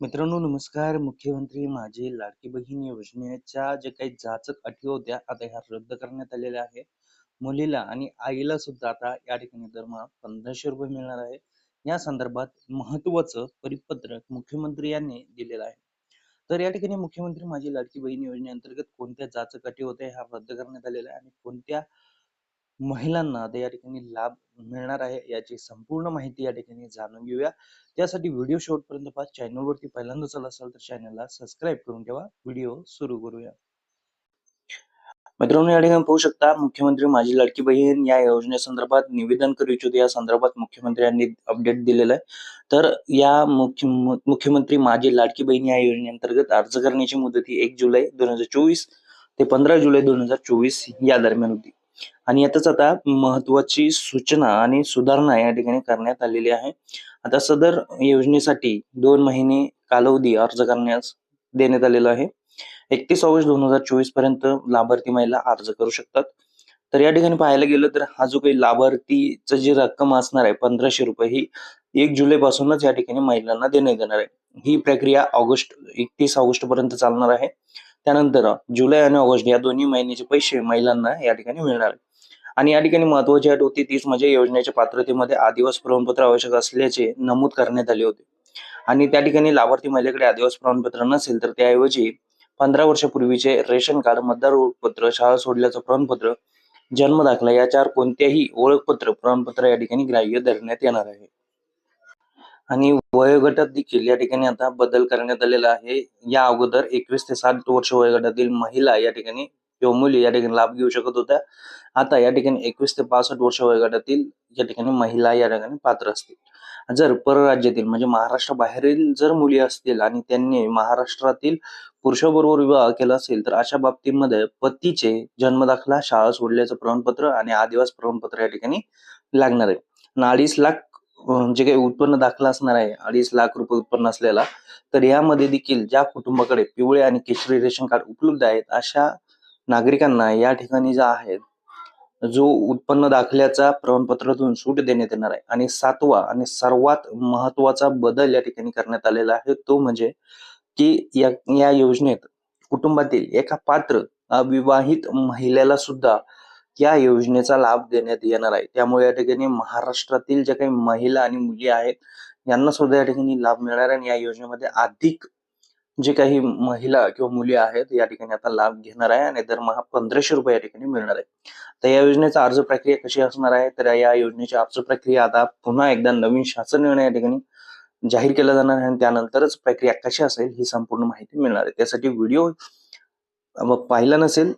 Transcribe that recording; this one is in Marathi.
मित्रांनो नमस्कार. मुख्यमंत्री माझी लाडकी बहीण योजनेच्या जे काही जाचक अटी होत्या आता ह्या रद्द करण्यात आलेल्या आहे मुलीला आणि आईला सुद्धा आता या ठिकाणी दरमहा पंधराशे रुपये मिळणार आहे. या संदर्भात महत्वाचं परिपत्रक मुख्यमंत्री यांनी दिलेलं आहे. तर या ठिकाणी मुख्यमंत्री माझी लाडकी बहीण योजनेअंतर्गत कोणत्या जाचक अटी होत्या ह्या रद्द करण्यात आलेल्या आहे आणि कोणत्या महिलांना आता या ठिकाणी लाभ मिळणार आहे याची संपूर्ण माहिती या ठिकाणी जाणून घेऊया. त्यासाठी व्हिडिओ शेवटपर्यंत पहा. चॅनलवरती पहिल्यांदाच आला असाल तर चॅनलला सबस्क्राईब करून ठेवा. व्हिडिओ सुरू करूया. मित्रांनो या ठिकाणी पाहू शकता मुख्यमंत्री माझी लाडकी बहीण या योजनेसंदर्भात निवेदन करू इच्छितो. या संदर्भात मुख्यमंत्र्यांनी अपडेट दिलेला आहे. तर या मुख्य मुख्यमंत्री माझी लाडकी बहीण या योजनेअंतर्गत अर्ज करण्याची मुदत ही एक जुलै दोन हजार चोवीस ते पंधरा जुलै दोन हजार चोवीस या दरम्यान होती. आणि यातच आता महत्वाची सूचना आणि सुधारणा या ठिकाणी करण्यात आलेली आहे. आता सदर योजनेसाठी दोन महिने कालावधी अर्ज करण्यास देण्यात आलेला आहे. एकतीस ऑगस्ट दोन हजार चोवीसपर्यंत लाभार्थी महिला अर्ज करू शकतात. तर या ठिकाणी पाहायला गेलं तर हा जो काही लाभार्थीचं जी रक्कम असणार आहे पंधराशे रुपये ही एक जुलै पासूनच या ठिकाणी महिलांना देण्यात येणार आहे. ही प्रक्रिया ऑगस्ट एकतीस ऑगस्ट पर्यंत चालणार आहे. त्यानंतर जुलै आणि ऑगस्ट या दोन्ही महिन्याचे पैसे महिलांना या ठिकाणी मिळणार. आहे आणि या ठिकाणी महत्वाची अट होती तीच म्हणजे योजनेच्या पात्रतेमध्ये आदिवास प्रमाणपत्र आवश्यक असल्याचे नमूद करण्यात आले होते. आणि त्या ठिकाणी लाभार्थी महिलेकडे आदिवास प्रमाणपत्र नसेल तर त्याऐवजी पंधरा वर्षापूर्वीचे रेशन कार्ड मतदार ओळखपत्र शाळा सोडल्याचं प्रमाणपत्र जन्म दाखला या चार कोणत्याही ओळखपत्र प्रमाणपत्र या ठिकाणी ग्राह्य धरण्यात येणार आहे. आणि वयोगटात देखील या ठिकाणी आता बदल करण्यात आलेला आहे. या अगोदर एकवीस ते साठ वर्ष वयोगटातील महिला या ठिकाणी किंवा मुली या ठिकाणी लाभ घेऊ शकत होत्या. आता या ठिकाणी एकवीस ते पासष्ट वर्ष वयोगटातील या ठिकाणी महिला या ठिकाणी पात्र असतील. जर परराज्यातील म्हणजे महाराष्ट्र बाहेरील जर मुली असतील आणि त्यांनी महाराष्ट्रातील पुरुषाबरोबर विवाह केला असेल तर अशा बाबतीमध्ये पतीचे जन्मदाखला शाळा सोडल्याचं प्रमाणपत्र आणि आदिवास प्रमाणपत्र या ठिकाणी लागणार आहे. अडीच लाख जे काही उत्पन्न दाखला असणार आहे अडीच लाख रुपये उत्पन्न असलेला तर यामध्ये देखील ज्या कुटुंबाकडे पिवळे आणि केशरी रेशन कार्ड उपलब्ध आहेत अशा नागरिकांना या ठिकाणी ज्या आहेत जो उत्पन्न दाखल्याचा प्रमाणपत्रातून सूट देण्यात येणार आहे आणि सातवा आणि सर्वात महत्त्वाचा बदल या ठिकाणी करण्यात आलेला आहे तो म्हणजे की या या योजनेत कुटुंबातील एका पात्र अविवाहित महिलेला सुद्धा या योजनेचा लाभ देण्यात येणार आहे. त्यामुळे या ठिकाणी महाराष्ट्रातील ज्या काही महिला आणि मुली आहेत यांना सुद्धा या ठिकाणी लाभ मिळणार आहे आणि या योजनेमध्ये अधिक जे काही महिला किंवा मुली आहेत या ठिकाणी आता लाभ घेणार आहे आणि दरमहा पंधराशे रुपये या ठिकाणी मिळणार आहे. तर या योजनेचा अर्ज प्रक्रिया कशी असणार आहे? तर या योजनेची अर्ज प्रक्रिया आता पुन्हा एकदा नवीन शासन निर्णय या ठिकाणी जाहीर केला जाणार आहे आणि त्यानंतरच प्रक्रिया कशी असेल ही संपूर्ण माहिती मिळणार आहे. त्यासाठी व्हिडिओ पाहिला नसेल